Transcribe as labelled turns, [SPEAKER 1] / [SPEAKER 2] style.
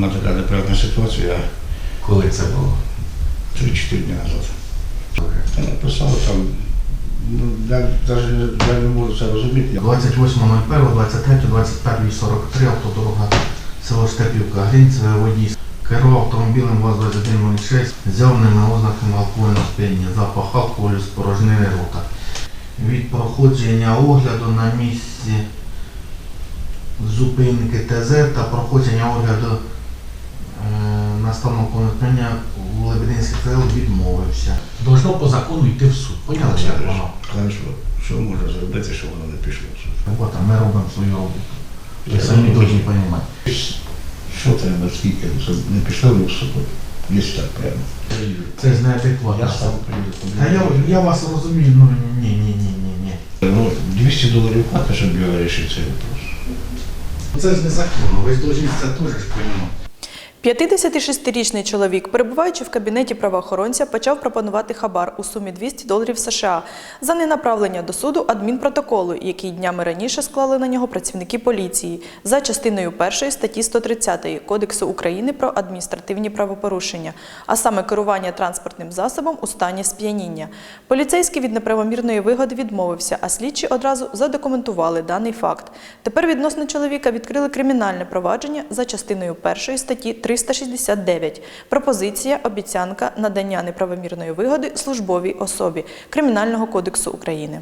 [SPEAKER 1] сама така неприємна ситуація,
[SPEAKER 2] Коли це було?
[SPEAKER 1] 3-4 дні назад. Я написав там, ну, я навіть я не можу це розуміти. Я
[SPEAKER 2] 28.01, 23, 21.43 автодорога село Степівка, Грінцеве, водій. Керував автомобілем ВАЗ-2106 з явними ознаками алкогольного сп'яніння, запах алкоголю, спорожнини рота. Від проходження огляду на місці зупинки ТЗ та проходження огляду наставного комітення у Лебединський ТЛ відмовився. Должно по закону йти в суд. Поняли, як воно?
[SPEAKER 1] Хорошо, що можна зробити, щоб воно не пішло в суд?
[SPEAKER 2] Робота, ми робимо свою роботу. Ви самі повинні розуміти.
[SPEAKER 1] Що треба, скільки, щоб не пішло в суд? Є так прямо.
[SPEAKER 2] Це ж неадекватно.
[SPEAKER 1] Я сам приїду.
[SPEAKER 2] Та я, я вас розумію, ну ні, ні, ні, ні, ні.
[SPEAKER 1] Ну, 200 доларів плата, щоб я вирішив цей вопрос.
[SPEAKER 2] Це ж незаконно, ви ж повинні це теж ж розуміти.
[SPEAKER 3] 56-річний чоловік, перебуваючи в кабінеті правоохоронця, почав пропонувати хабар у сумі 200 доларів США за ненаправлення до суду адмінпротоколу, який днями раніше склали на нього працівники поліції за частиною 1 статті 130 Кодексу України про адміністративні правопорушення, а саме керування транспортним засобом у стані сп'яніння. Поліцейський від неправомірної вигоди відмовився, а слідчі одразу задокументували даний факт. Тепер відносно чоловіка відкрили кримінальне провадження за частиною 1 статті 369 пропозиція, обіцянка, надання неправомірної вигоди службовій особі Кримінального кодексу України.